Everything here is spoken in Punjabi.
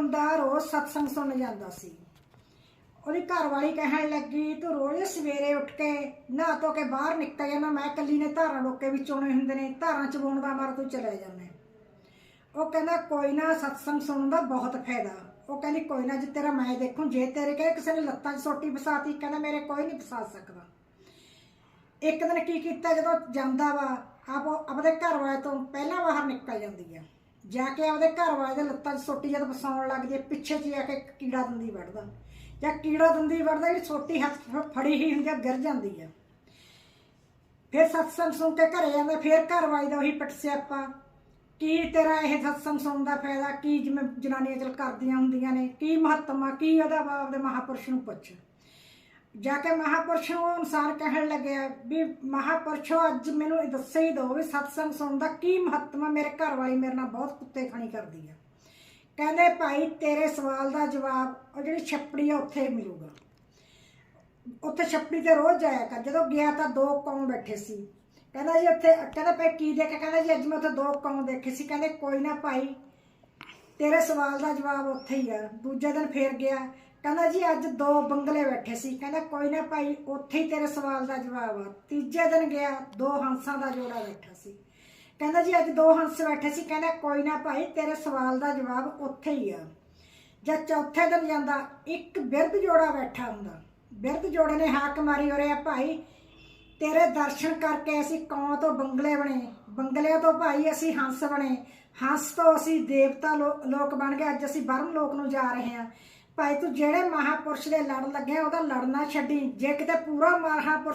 ਮੁੰਡਾ ਰੋਜ਼ ਸਤਸੰਗ ਸੁਣ ਜਾਂਦਾ ਸੀ। ਉਹਦੀ ਘਰ ਵਾਲੀ ਕਹਿਣ ਲੱਗੀ, ਤੂੰ ਰੋਜ਼ ਸਵੇਰੇ ਉੱਠ ਕੇ ਨਹਾ ਧੋ ਕੇ ਬਾਹਰ ਨਿਕਲ ਜਾਣਾ ਮੈਂ ਇਕੱਲੀ ਨੇ ਧਾਰਾਂ ਡੋਕੇ ਵਿੱਚ ਆਉਣੇ ਹੁੰਦੇ ਨੇ, ਧਾਰਾਂ ਚਵਾਉਣ ਦਾ ਮਾਰ ਤੂੰ ਚਲੇ ਜਾਂਦਾ ਉਹ ਕਹਿੰਦਾ, ਕੋਈ ਨਾ, ਸਤਸੰਗ ਸੁਣਨ ਦਾ ਬਹੁਤ ਫਾਇਦਾ। ਉਹ ਕਹਿੰਦੀ, ਕੋਈ ਨਾ, ਜੇ ਤੇਰਾ ਮੈਂ ਦੇਖੂੰ, ਜੇ ਤੇਰੇ ਕਹੇ ਕਿਸੇ ਨੇ ਲੱਤਾਂ 'ਚ ਸੋਟੀ ਫਸਾਤੀ, ਕਹਿੰਦਾ, ਮੇਰੇ ਕੋਈ ਨਹੀਂ ਫਸਾ ਸਕਦਾ। ਇੱਕ ਦਿਨ ਕੀ ਕੀਤਾ, ਜਦੋਂ ਜਾਂਦਾ ਵਾ, ਆਪ ਆਪਦੇ ਘਰ ਵਾਲੇ ਤੋਂ ਪਹਿਲਾਂ ਬਾਹਰ ਨਿਕਲ ਜਾਂਦੀ ਆ। ਜਾ ਕੇ ਆਪਦੇ ਘਰ ਵਾਲੇ ਦੇ ਲੱਤਾਂ 'ਚ ਸੋਟੀ ਜਦ ਫਸਾਉਣ ਲੱਗ ਹੈ ਪਿੱਛੇ 'ਚ ਜਾ ਕੇ ਕੀੜਾ ਦੰਦੀ ਵੜਦਾ ਜਾਂ ਕੀੜਾ ਦੰਦੀ ਵੜਦਾ ਜਿਹੜੀ ਸੋਟੀ ਹੱਥ ਫੜੀ ਹੀ ਹੁੰਦੀ ਆ ਗਿਰ ਜਾਂਦੀ ਆ। ਫਿਰ ਸਤਸੰਗ ਸੁਣ ਕੇ ਘਰੇ ਜਾਂਦਾ ਫਿਰ ਘਰ ਵਾਲੀ ਦਾ ਉਹੀ ਪਟ ਸਿਆਪਾ। ਕੀ ਤੇਰਾ ਇਹ ਸਤਸੰਗ ਸੁਣਨ ਦਾ ਫਾਇਦਾ? ਕੀ ਜਿਵੇਂ ਜਨਾਨੀਆਂ ਚਲ ਕਰਦੀਆਂ ਹੁੰਦੀਆਂ ਨੇ? ਕੀ ਮਹੱਤਮ ਕੀ ਉਹਦਾ ਵਾ ਆਪਦੇ ਮਹਾਪੁਰਸ਼ ਨੂੰ ਪੁੱਛ? ਜਾ ਕੇ ਮਹਾਪੁਰਸ਼ ਨੂੰ ਅਨੁਸਾਰ ਕਹਿਣ ਲੱਗਿਆ ਵੀ ਮਹਾਪੁਰਸ਼ੋ ਅੱਜ ਮੈਨੂੰ ਇਹ ਦੱਸੇ ਹੀ ਦਿਓ ਵੀ ਸਤਸੰਗ ਸੁਣਨ ਦਾ ਕੀ ਮਹੱਤਵ ਹੈ ਮੇਰੇ ਘਰ ਵਾਲੀ ਮੇਰੇ ਨਾਲ ਬਹੁਤ ਕੁੱਤੇ ਖਾਣੀ ਕਰਦੀ ਆ ਕਹਿੰਦੇ ਭਾਈ ਤੇਰੇ ਸਵਾਲ ਦਾ ਜਵਾਬ ਉਹ ਜਿਹੜੀ ਛੱਪੜੀ ਆ ਉੱਥੇ ਮਿਲੂਗਾ ਉੱਥੇ ਛੱਪੜੀ ਤੇ ਰੋਜ਼ ਜਾਇਆ ਕਰ ਜਦੋਂ ਗਿਆ ਤਾਂ ਦੋ ਕੌਮ ਬੈਠੇ ਸੀ ਕਹਿੰਦਾ ਜੀ ਉੱਥੇ ਕਹਿੰਦਾ ਭਾਈ ਕੀ ਦੇਖਿਆ ਕਹਿੰਦਾ ਜੀ ਅੱਜ ਮੈਂ ਉੱਥੇ ਦੋ ਕੌਮ ਦੇਖੇ ਸੀ ਕਹਿੰਦੇ ਕੋਈ ਨਾ ਭਾਈ ਤੇਰੇ ਸਵਾਲ ਦਾ ਜਵਾਬ ਉੱਥੇ ਹੀ ਆ ਦੂਜੇ ਦਿਨ ਫੇਰ ਗਿਆ ਕਹਿੰਦਾ ਜੀ ਅੱਜ ਦੋ ਬੰਗਲੇ ਬੈਠੇ ਸੀ। ਕਹਿੰਦਾ ਕੋਈ ਨਾ ਭਾਈ, ਉੱਥੇ ਹੀ ਤੇਰੇ ਸਵਾਲ ਦਾ ਜਵਾਬ ਆ। ਤੀਜੇ ਦਿਨ ਗਿਆ, ਦੋ ਹੰਸਾਂ ਦਾ ਜੋੜਾ ਬੈਠਾ ਸੀ। ਕਹਿੰਦਾ ਜੀ ਅੱਜ ਦੋ ਹੰਸ ਬੈਠੇ ਸੀ। ਕਹਿੰਦਾ ਕੋਈ ਨਾ ਭਾਈ, ਤੇਰੇ ਸਵਾਲ ਦਾ ਜਵਾਬ ਉੱਥੇ ਹੀ ਆ। ਜਦ ਚੌਥੇ ਦਿਨ ਜਾਂਦਾ, ਇੱਕ ਬਿਰਧ ਜੋੜਾ ਬੈਠਾ ਹੁੰਦਾ। ਬਿਰਧ ਜੋੜੇ ਨੇ ਹਾਕ ਮਾਰੀ ਹੋਰੇ ਆ ਭਾਈ, ਤੇਰੇ ਦਰਸ਼ਨ ਕਰਕੇ ਅਸੀਂ ਕੌਂ ਤੋਂ ਬੰਗਲੇ ਬਣੇ। ਬੰਗਲਿਆਂ ਤੋਂ ਭਾਈ ਅਸੀਂ ਹੰਸ ਬਣੇ। ਹੰਸ ਤੋਂ ਅਸੀਂ ਦੇਵਤਾ ਲੋ- ਲੋਕ ਬਣ ਗਏ। ਅੱਜ ਅਸੀਂ ਬਰਮ ਲੋਕ ਨੂੰ ਜਾ ਰਹੇ ਹਾਂ। ਭਾਈ ਤੂੰ ਜਿਹੜੇ ਮਹਾਪੁਰਸ਼ ਦੇ ਲੜ ਲੱਗਿਆ ਉਹਦਾ ਲੜਨਾ ਛੱਡੀ। ਜੇ ਕਿਤੇ ਪੂਰਾ ਮਹਾਪੁਰਸ਼